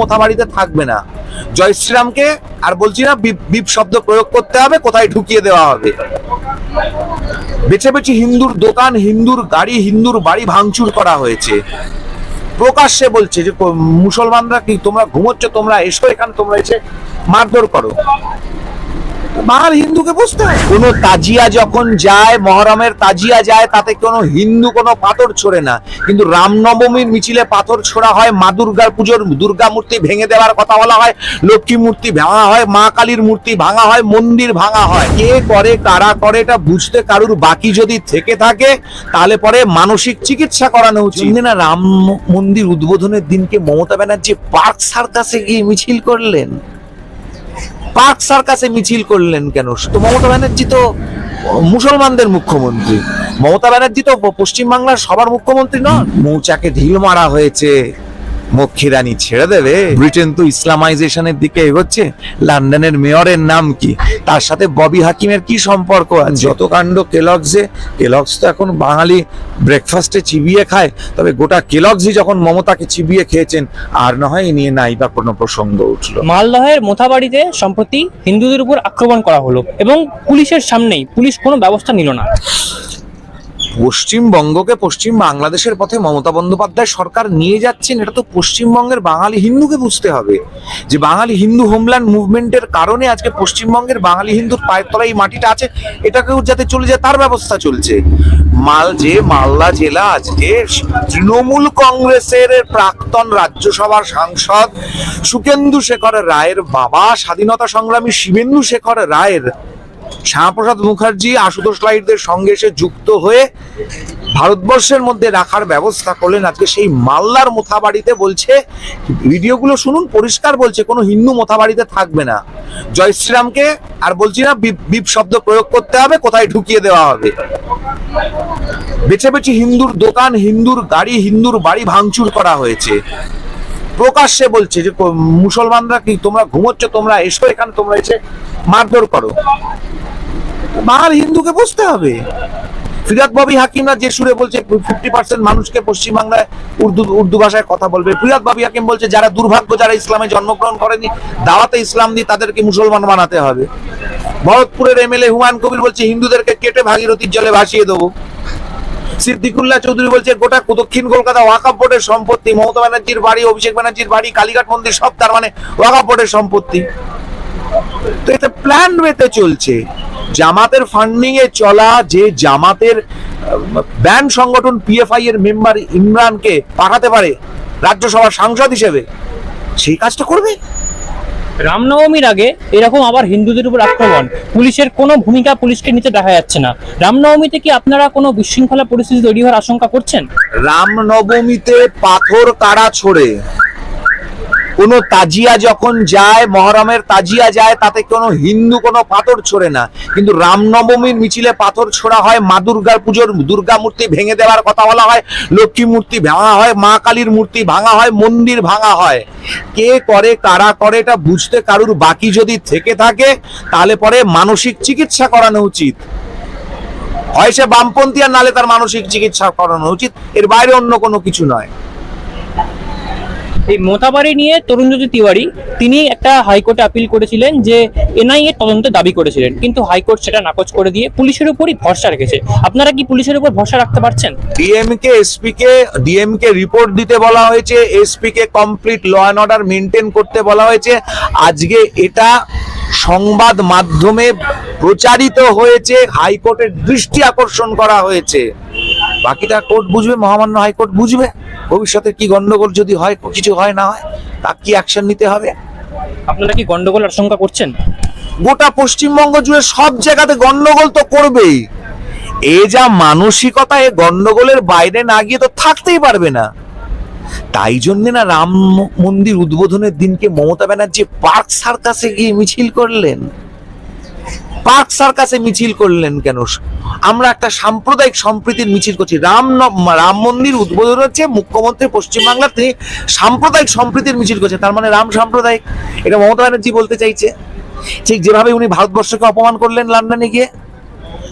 মোথা বাড়িতে থাকবে না। জয় শ্রীরামকে আর বলছি না বিপ শব্দ প্রয়োগ করতে হবে, কোথায় ঢুকিয়ে দেওয়া হবে। বেছে বেছে হিন্দুর দোকান, হিন্দুর গাড়ি, হিন্দুর বাড়ি ভাঙচুর করা হয়েছে। প্রকাশ্যে বলছে যে, মুসলমানরা কি তোমরা ঘুমোচ্ছ, তোমরা এসো এখানে, তোমরা এসে মারধর করো। বাঙাল হিন্দুকে বুঝতে হয় কোনো তাজিয়া যখন যায় মহরমের তাজিয়া যায় তাতে কোনো হিন্দু কোনো পাথর ছোড়ে না। কিন্তু রামনবমীর মিছিলে পাথর ছোড়া হয় মা দুর্গার পুজোর দুর্গা মূর্তি ভেঙে দেওয়ার কথা বলা হয় লক্ষ্মী মূর্তি ভাঙা হয় মা কালীর মূর্তি ভাঙা হয় মন্দির ভাঙা হয়। কে করে কারা করে এটা বুঝতে কারুর বাকি যদি থেকে থাকে তাহলে পরে মানসিক চিকিৎসা করানো উচিত। না রাম মন্দির উদ্বোধনের দিনকে মমতা ব্যানার্জি পার্ক সার্কাসে গিয়ে মিছিল করলেন। পার্ক সার্কাসে মিছিল করলেন কেন? তো মমতা ব্যানার্জি তো মুসলমানদের মুখ্যমন্ত্রী। মমতা ব্যানার্জি তো পশ্চিমবাংলার সবার মুখ্যমন্ত্রী নন। মৌচাকে ঢিল মারা হয়েছে। মক্ষীরানী ছেড়ে দেবে? ব্রিটেন তো ইসলামাইজেশনের দিকে এগোচ্ছে। লন্ডনের মেয়রের নাম কি? তার সাথে ববি হাকিমের কি সম্পর্ক আছে? যত কাণ্ড কেলগসে, কেলগস তো এখন বাঙালি ব্রেকফাস্টে চিবিয়ে খায়। তবে গোটা কেলগসই যখন মমতাকে চিবিয়ে খেয়েছেন, আর না হয় নিয়ে নাই বা কোনো প্রসঙ্গ উঠল। মালদহের মোথাবাড়িতে সম্প্রতি হিন্দুদের উপর আক্রমণ করা হলো এবং পুলিশের সামনেই পুলিশ কোনো ব্যবস্থা নিল না। পশ্চিমবঙ্গকে পশ্চিম বাংলাদেশের পথে মমতা বন্দ্যোপাধ্যায় সরকার নিয়ে যাচ্ছেন, এটা তো পশ্চিমবঙ্গের বাঙালি হিন্দুকে বুঝতে হবে। যে বাঙালি হিন্দু হোমল্যান্ড মুভমেন্টের কারণে আজকে পশ্চিমবঙ্গের বাঙালি হিন্দুর পায়ের তলায় এই মাটিটা আছে, এটাকেও যাতে চলে যায়, তার ব্যবস্থা চলছে। মাল যে মালদা জেলা আজকে তৃণমূল কংগ্রেসের প্রাক্তন রাজ্যসভার সাংসদ সুকেন্দু শেখর রায়ের বাবা, স্বাধীনতা সংগ্রামী শিবেন্দু শেখর রায়ের শ্যামাপ্রসাদ মুখার্জি, আশুতোষ লাইটদের সঙ্গে এসে যুক্ত হয়ে ভারতবর্ষের মধ্যে রাখার ব্যবস্থা করলেন। আজকে সেই মাল্লার মোথাবাড়িতে বলছে, ভিডিওগুলো শুনুন, পরিষ্কার বলছে, কোনো হিন্দু মোথাবাড়িতে থাকবে না। জয় শ্রীরামকে আর বলছি না, বিপ শব্দ প্রয়োগ করতে হবে, কোথায় ঢুকিয়ে দেওয়া হবে? বেছে বেছে হিন্দুর দোকান, হিন্দুর গাড়ি, হিন্দুর বাড়ি ভাঙচুর করা হয়েছে। প্রকাশ্যে বলছে যে মুসলমানরা কি তোমরা ঘুমোচ্ছ, তোমরা এসো এখানে, তোমরা এসে মারধর করো। বাঙাল হিন্দুকে বুঝতে হবে। ফিরাদ ববি হাকিমরা যে সুরে বলছে ফিফটি পার্সেন্ট মানুষকে পশ্চিমবাংলায় উর্দু উর্দু ভাষায় কথা বলবে। ফিরাদ ববি হাকিম বলছে, যারা দুর্ভাগ্য, যারা ইসলামে জন্মগ্রহণ করেনি, দাওয়াতে ইসলাম দিয়ে তাদেরকে মুসলমান বানাতে হবে। ভরতপুরের এমএলএ হুমায়ুন কবির বলছে, হিন্দুদেরকে কেটে ভাগীরথীর জলে ভাসিয়ে দেবো। সিদ্দিকুল্লাহ চৌধুরী বলছে, গোটা দক্ষিণ কলকাতা ওয়াকাফ বোর্ডের সম্পত্তি, মমতা ব্যানার্জির বাড়ি, অভিষেক ব্যানার্জির বাড়ি, কালীঘাট মন্দির সব তার মানে ওয়াকাফ বোর্ডের সম্পত্তি। তো এটা প্ল্যান ওয়েতে চলছে। জামাতের ফান্ডিং এ চলা যে জামাতের ব্যান্ড সংগঠন পিএফআই এর মেম্বার ইমরানকে পাঠাতে পারে রাজ্যসভার সাংসদ হিসেবে সেই কাজটা করবে? রামনবমীর আগে এরকম আবার হিন্দুদের উপর আক্রমণ পুলিশের কোনো ভূমিকা পুলিশকে নিতে দেখা যাচ্ছে না। রামনবমীতে কি আপনারা কোনো বিশৃঙ্খলা পরিস্থিতি তৈরি হওয়ার আশঙ্কা করছেন? রামনবমীতে পাথর কারা ছোড়ে। কোনো তাজিয়া যখন যায়, মহরমের তাজিয়া যায়, তাতে কোনো হিন্দু, কোনো পাথর ছোড়ে না। কিন্তু রামনবমীর মিছিলে পাথর ছোড়া হয়, মা দুর্গার পুজোর দুর্গা মূর্তি ভেঙে দেওয়ার কথা বলা হয়, লক্ষ্মী মূর্তি ভাঙা হয়, মা কালীর মূর্তি ভাঙা হয়, মন্দির ভাঙা হয়। কে করে, কারা করে, এটা বুঝতে কারুর বাকি যদি থেকে থাকে, তাহলে পরে মানসিক চিকিৎসা করানো উচিত। হয় সে বামপন্থী আর নালে তার মানসিক চিকিৎসা করানো উচিত। এর বাইরে অন্য কোনো কিছু নয়। এই মোতাবাড়ি নিয়ে তরুণজ্যোতি তিওয়ারি, তিনি একটা হাইকোর্টে আপিল করেছিলেন যে এনআইএ তদন্তের দাবি করেছিলেন। কিন্তু হাইকোর্ট সেটা নাকচ করে দিয়ে পুলিশের উপরই ভরসা রেখেছে। আপনারা কি পুলিশের উপর ভরসা রাখতে পারছেন? ডিএমকে এসপি কে ডিএমকে রিপোর্ট দিতে বলা হয়েছে SP K complete law and order maintain করতে বলা হয়েছে। আজকে এটা সংবাদ মাধ্যমে প্রচারিত হয়েছে, হাইকোর্টের দৃষ্টি আকর্ষণ করা হয়েছে। বাকিটা কোর্ট বুঝবে মহামান্য হাইকোর্ট বুঝবে। ভবিষ্যতে কি গন্ডগোল যদি হয় কিছু হয় না হয় তা কি অ্যাকশন নিতে হবে? আপনারা কি গন্ডগোল আশঙ্কা করছেন? গোটা পশ্চিমবঙ্গ জুড়ে সব জায়গাতে গন্ডগোল তো করবেই। এ যা মানসিকতা এ গন্ডগোলের বাইরে না গিয়ে তো থাকতেই পারবে না। তাই জন্যে না রাম মন্দির উদ্বোধনের দিনকে মমতা ব্যানার্জি পার্ক সার্কাসে গিয়ে মিছিল করলেন। পার্ক সার্কাসে মিছিল করলেন কেন? আমরা একটা সাম্প্রদায়িক সম্প্রীতির মিছিল করছি। রাম রাম মন্দির উদ্বোধন হচ্ছে মুখ্যমন্ত্রী পশ্চিমবাংলার তিনি সাম্প্রদায়িক সম্প্রীতির মিছিল করছে তার মানে রাম সাম্প্রদায়িক। এটা মমতা ব্যানার্জি বলতে চাইছে। ঠিক যেভাবে উনি ভারতবর্ষকে অপমান করলেন লন্ডনে গিয়ে,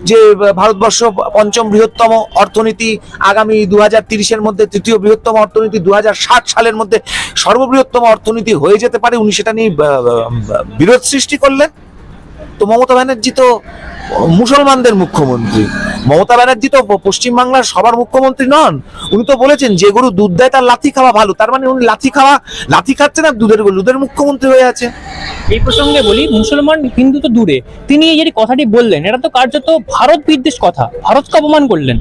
যে ভারতবর্ষ পঞ্চম বৃহত্তম অর্থনীতি আগামী দু হাজার তিরিশের মধ্যে, তৃতীয় বৃহত্তম অর্থনীতি দু হাজার ষাট সালের মধ্যে সর্ববৃহত্তম অর্থনীতি হয়ে যেতে পারে। উনি সেটা নিয়ে বিরোধ সৃষ্টি করলেন। তো মমতা ব্যানার্জি তো মুসলমানদের মুখ্যমন্ত্রী। মমতা ব্যানার্জি তো পশ্চিমবাংলার সবার মুখ্যমন্ত্রী নন। উনি তো বলেছেন যে গরু দুধ দেয় তার লাথি খাওয়া ভালো। তার মানে উনি লাথি খাওয়া, লাথি খাচ্ছে না, দুধের গরু দুধের মুখ্যমন্ত্রী হয়ে আছে। এই প্রসঙ্গে বলি, মুসলমান হিন্দু তো দূরে। তিনি এই যে কথাটি বললেন, এটা তো কার্যত ভারত বিদ্বেষ কথা। ভারতকে অপমান করলেন।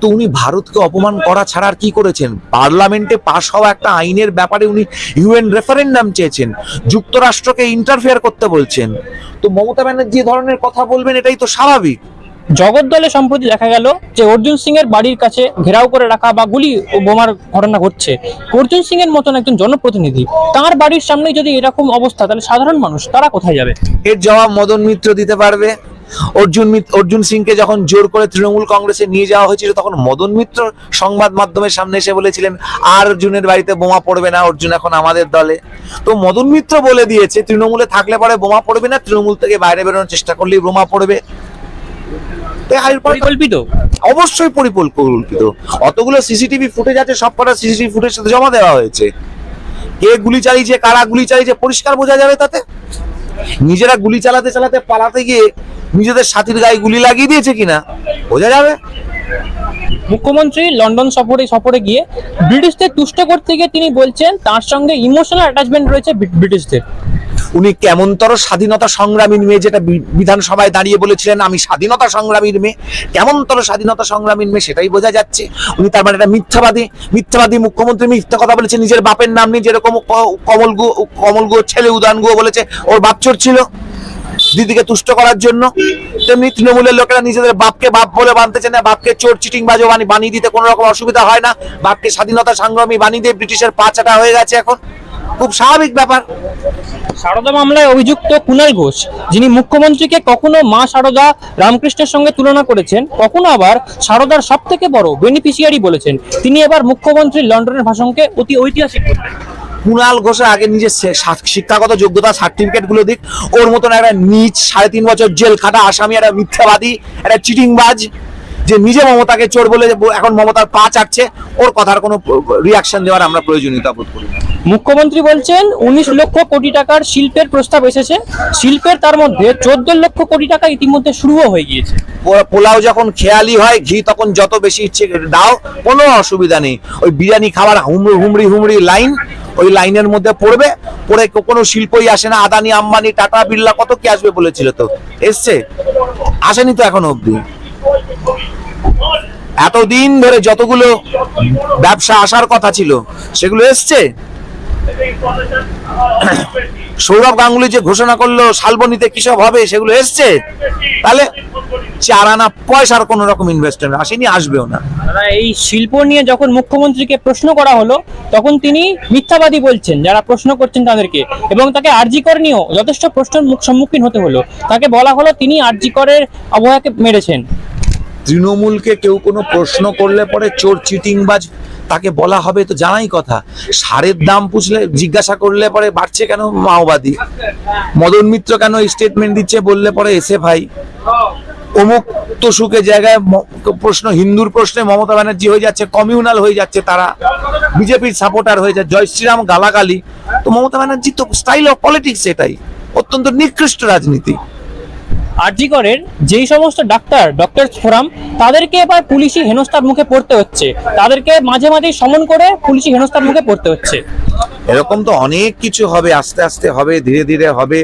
তো উনি ভারতকে অপমান করা ছাড়া আর কি করেছেন? পার্লামেন্টে পাশ হওয়া একটা আইনের ব্যাপারে উনি ইউএন রেফারেন্ডাম চেয়েছেন যুক্তরাষ্ট্রকে ইন্টারফেয়ার করতে বলছেন। তো মমতা ব্যানার্জি এ ধরনের কথা বলবেন এটাই তো স্বাভাবিক। জগদ্দলে সম্প্রতি দেখা গেল যে অর্জুন সিং এর বাড়ির কাছে ঘেরাও করে রাখা বা গুলি ও বোমার ঘটনা ঘটছে। অর্জুন সিং এর মতন একজন জনপ্রতিনিধি তার বাড়ির সামনে যদি এরকম অবস্থা তাহলে সাধারণ মানুষ তারা কোথায় যাবে? এর জবাব মদন মিত্র দিতে পারবে। অর্জুন অর্জুন সিংকে যখন জোর করে তৃণমূল কংগ্রেসে নিয়ে যাওয়া হয়েছিল তখন মদন মিত্র সংবাদ মাধ্যমের সামনে এসে বলেছিলেন আর অর্জুনের বাড়িতে বোমা পড়বে না অর্জুন এখন আমাদের দলে। তো মদন মিত্র বলে দিয়েছে তৃণমূলে থাকলে পরে বোমা পড়বে না তৃণমূল থেকে বাইরে বেরোনোর চেষ্টা করলেই বোমা পড়বে। পরিকল্পিত? অবশ্যই পরিকল্পিত। অতগুলো সিসিটিভি ফুটেজ আছে সব কটা সিসিটিভি ফুটেজ সাথে জমা দেওয়া হয়েছে। কে গুলি চালিয়েছে কারা গুলি চালিয়েছে পরিষ্কার বোঝা যাবে তাতে? নিজেরা গুলি চালাতে চালাতে পালাতে গিয়ে নিজেদের সাথীর গায়ে গুলি লাগিয়ে দিয়েছে কিনা? বোঝা যাবে? মুখ্যমন্ত্রী লন্ডন সফরে সফরে গিয়ে ব্রিটিশদের তুষ্ট করতে গিয়ে তিনি বলছেন তার সঙ্গে ইমোশনাল অ্যাটাচমেন্ট রয়েছে ব্রিটিশদের। উনি কেমনতর স্বাধীনতা সংগ্রামীর মেয়ে যেটা বিধানসভায় দাঁড়িয়ে বলেছিলেন আমি স্বাধীনতা সংগ্রামীর মেয়ে। কেমনতর স্বাধীনতা সংগ্রামীর মেয়ে সেটাই বোঝা যাচ্ছে। উনি তার মানে একটা মিথ্যাবাদী মিথ্যাবাদী মুখ্যমন্ত্রী মিথ্যা কথা বলেছে নিজের বাপের নাম নিয়ে যেরকম কমল গু কমল গুহ ছেলে উদান গুহ বলেছে ওর বাপ চোর ছিল। দিদিকে তুষ্ট করার জন্য, তেমনি তৃণমূলের লোকেরা নিজেদের বাপকে বাপ বলে বানতেছে না, বাপকে চোর চিটিং বাজে বানিয়ে দিতে কোনো রকম অসুবিধা হয় না, বাপকে স্বাধীনতা সংগ্রামী বানিয়ে দিয়ে ব্রিটিশের পাচাটা হয়ে গেছে এখন। খুব স্বাভাবিক ব্যাপার। সারদা মামলায় অভিযুক্ত কুণাল ঘোষ, যিনি মুখ্যমন্ত্রীকে কখনো মা সারদা রামকৃষ্ণের সঙ্গে তুলনা করেছেন, কখনো আবার সারদার সব থেকে বড় বেনিফিশিয়ারি বলেছেন। তিনি এবার মুখ্যমন্ত্রী লন্ডনের ভাষণকে অতি ঐতিহাসিক করলেন কুণাল ঘোষের আগে নিজের শিক্ষাগত যোগ্যতা সার্টিফিকেটগুলো দিক। ওর মতন একটা নিচ সাড়ে তিন বছর জেল খাটা আসামি একটা মিথ্যাবাদী একটা চিটিংবাজ যে নিজে মমতাকে চোর বলে এখন মমতার পা চাটছে ওর কথার কোনো রিয়াকশন দেওয়ার আমরা প্রয়োজনীয়তা বোধ করি মুখ্যমন্ত্রী বলছেন উনিশ লক্ষ কোটি টাকার শিল্পের প্রস্তাব এসেছে। শিল্পের তার মধ্যে চোদ্দ লক্ষ কোটি টাকা ইতিমধ্যে শুরুও হয়ে গিয়েছে। পোলাও যখন খেয়ালি হয় ঘি তখন যত বেশি ইচ্ছে দাও কোনো অসুবিধা নেই। ওই বিরিয়ানি খাবার হুমড়ি হুমড়ি হুমড়ি লাইন ওই লাইনের মধ্যে পড়বে, পড়ে কোনো শিল্পই আসে না। আদানি, আম্বানি, টাটা, বিড়লা কত কি আসবে বলেছিল তো। এসছে? আসেনি তো এখনও অব্দি এতদিন ধরে যতগুলো ব্যবসা আসার কথা ছিল, সেগুলো এসছে? সৌরভ গাঙ্গুলি যে ঘোষণা করল, শালবনিতে কিসব হবে, সেগুলো এসছে? তাহলে চার আনা পয়সার কোন রকম ইনভেস্টমেন্ট আসেনি আসবেও না। এই শিল্প নিয়ে যখন মুখ্যমন্ত্রীকে প্রশ্ন করা হলো তখন তিনি মিথ্যাবাদী বলছেন যারা প্রশ্ন করছেন তাদেরকে। এবং তাকে আরজি কর নিয়েও যথেষ্ট প্রশ্নের মুখ সম্মুখীন হতে হলো। তাকে বলা হলো তিনি আরজি করের আবহাওয়াকে মেরেছেন। তৃণমূলকে কেউ কোনো প্রশ্ন করলে পরে চোর চিটিংবাজ তাকে বলা হবে তো জানাই কথা। সারের দাম পুছলে জিজ্ঞাসা করলে পরে বাড়ছে কেন মাওবাদী? মদন মিত্র কেন স্টেটমেন্ট দিচ্ছে বললে পরে এসে ভাই। অমুক তসুকে জায়গায় প্রশ্ন, হিন্দুর প্রশ্নে মমতা ব্যানার্জি হয়ে যাচ্ছে, কমিউনাল হয়ে যাচ্ছে তারা। বিজেপির সাপোর্টার হয়ে যায় জয় শ্রীরাম গালাগালি। তো মমতা ব্যানার্জি তো স্টাইল অফ পলিটিক্স এটাই। অত্যন্ত নিকৃষ্ট রাজনীতি। আরজি করের যেই সমস্ত ডাক্তার, ডক্টর ফোরাম, তাদেরকে এবার পুলিশি হেনস্থার মুখে পড়তে হচ্ছে। তাদেরকে মাঝে মাঝে সমন করে পুলিশি হেনস্থার মুখে পড়তে হচ্ছে। এরকম তো অনেক কিছু হবে, আস্তে আস্তে হবে, ধীরে ধীরে হবে।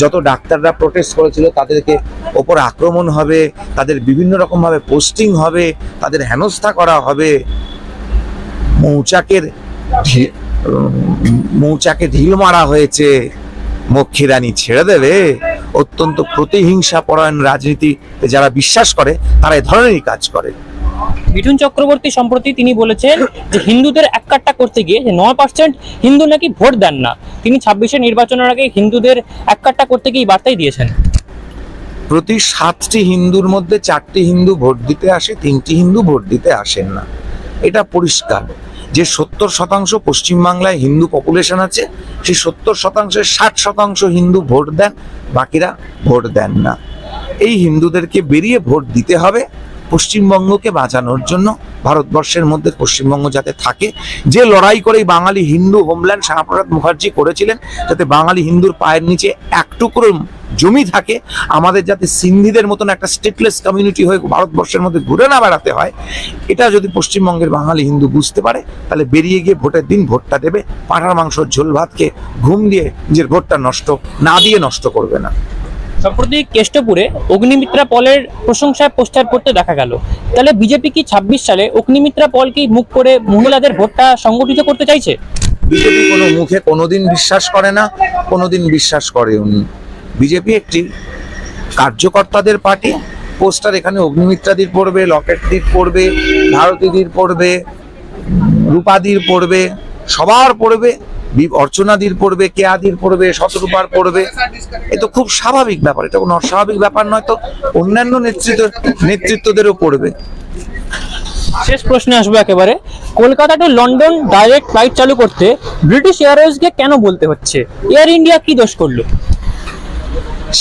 যত ডাক্তাররা প্রোটেস্ট করেছিল, তাদেরকে ওপর আক্রমণ হবে, তাদের বিভিন্ন রকম ভাবে পোস্টিং হবে, তাদের হেনস্থা করা হবে। মৌচাকের মৌচাকে ঢিল মারা হয়েছে, মক্ষীরানী ছেড়ে দেবে। অত্যন্ত প্রতিহিংসা পরায়ণ রাজনীতি যারা বিশ্বাস করে তারা এ ধরনেরই কাজ করে। মিঠুন চক্রবর্তী সম্প্রতি তিনি বলেছেন যে হিন্দুদের এক কাট্টা করতে গিয়ে যে নয় পার্সেন্ট হিন্দু নাকি ভোট দেন না তিনি ছাব্বিশে নির্বাচনের আগে হিন্দুদের এক কাট্টা করতে গিয়ে বার্তাই দিয়েছেন। প্রতি সাতটি হিন্দুর মধ্যে চারটি হিন্দু ভোট দিতে আসে তিনটি হিন্দু ভোট দিতে আসেন না। এটা পরিষ্কার। যে সত্তর শতাংশ পশ্চিমবাংলায় হিন্দু পপুলেশন আছে, সেই সত্তর শতাংশের ষাট শতাংশ হিন্দু ভোট দেন, বাকিরা ভোট দেন না। এই হিন্দুদেরকে বেরিয়ে ভোট দিতে হবে। পশ্চিমবঙ্গকে বাঁচানোর জন্য ভারতবর্ষের মধ্যে পশ্চিমবঙ্গ যাতে থাকে, যে লড়াই করে বাঙালি হিন্দু হোমল্যান্ড শ্যামাপ্রসাদ মুখার্জি করেছিলেন, যাতে বাঙালি হিন্দুর পায়ের নিচে এক টুকরো জমি থাকে, আমাদের যাতে সিন্ধিদের মতন একটা স্টেটলেস কমিউনিটি হয়ে ভারতবর্ষের মধ্যে ঘুরে না বেড়াতে হয়, এটা যদি পশ্চিমবঙ্গের বাঙালি হিন্দু বুঝতে পারে, তাহলে বেরিয়ে গিয়ে ভোটের দিন ভোটটা দেবে পাঁঠার মাংস ঝোল ভাতকে ঘুম দিয়ে নিজের ভোটটা নষ্ট, না দিয়ে নষ্ট করবে না। সম্প্রতি কেষ্টপুরে অগ্নিমিত্রা পলের প্রশংসায় পোস্টার পড়তে দেখা গেল। তাহলে বিজেপি কি ছাব্বিশ সালে অগ্নিমিত্রা পলকেই মুখ করে মহিলাদের ভোটটা সংগঠিত করতে চাইছে? বিজেপি কোনো মুখে কোনোদিন বিশ্বাস করে না, কোনোদিন বিশ্বাস করে উনি বিজেপি একটি কার্যকর্তাদের পার্টি, পোস্টার এখানে অগ্নিমিত্রাদির পড়বে, লকেটদির পড়বে, ভারতীদির পড়বে, রূপাদির পড়বে, সবার পড়বে। অর্চনাদির পড়বে কেয়াদির পড়বে শতরূপার পড়বে। এ তো খুব স্বাভাবিক ব্যাপার এটা কোনো অস্বাভাবিক ব্যাপার নয় তো অন্যান্য নেতৃত্ব নেতৃত্বদেরও পড়বে। শেষ প্রশ্নে আসব একেবারে। Kolkata to London direct flight চালু করতে ব্রিটিশ এয়ারওয়েজকে কেন বলতে হচ্ছে? এয়ার ইন্ডিয়া কি দোষ করল?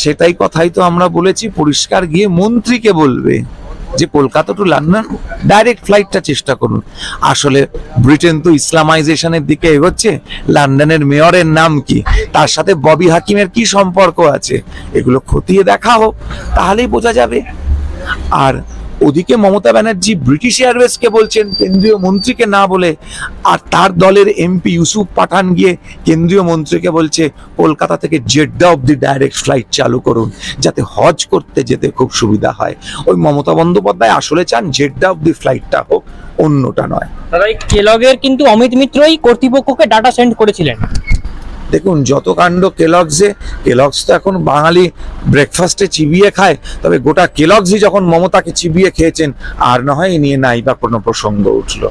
সেটাই কথাই তো আমরা বলেছি পরিষ্কার গিয়ে মন্ত্রীকে বলবে। যে কলকাতা টু লন্ডন ডাইরেক্ট ফ্লাইটটা চেষ্টা করুন। আসলে ব্রিটেন তো ইসলামাইজেশনের দিকে এগোচ্ছে লন্ডনের মেয়রের নাম কি, তার সাথে ববি হাকিমের কি সম্পর্ক আছে, এগুলো খতিয়ে দেখা হোক, তাহলেই বোঝা যাবে। আর ওদিকে মমতা ব্যানার্জি ব্রিটিশ এয়ারওয়েজকে বলছেন, কেন্দ্রীয় মন্ত্রীকে না বলে। আর তার দলের এমপি ইউসুফ পাঠান গিয়ে কেন্দ্রীয় মন্ত্রীকে বলছে, কলকাতা থেকে জেড্ডা অব্দি ডাইরেক্ট ফ্লাইট চালু করুন, যাতে হজ করতে যেতে খুব সুবিধা হয়। ওই মমতা বন্দ্যোপাধ্যায় আসলে চান জেড্ডা অব্দি ফ্লাইটটা হোক, অন্যটা নয়। দাদা এই কেলগের কিন্তু অমিত মিত্রই কর্তৃপক্ষকে ডাটা সেন্ড করেছিলেন। দেখুন, যত কাণ্ড কেলগসে, কেলগস তো এখন বাঙালি ব্রেকফাস্টে চিবিয়ে খায়, তবে গোটা কেলগসই যখন মমতাকে চিবিয়ে খেয়েছেন, আর না হয় নিয়ে নাই বা কোনো প্রসঙ্গ উঠল।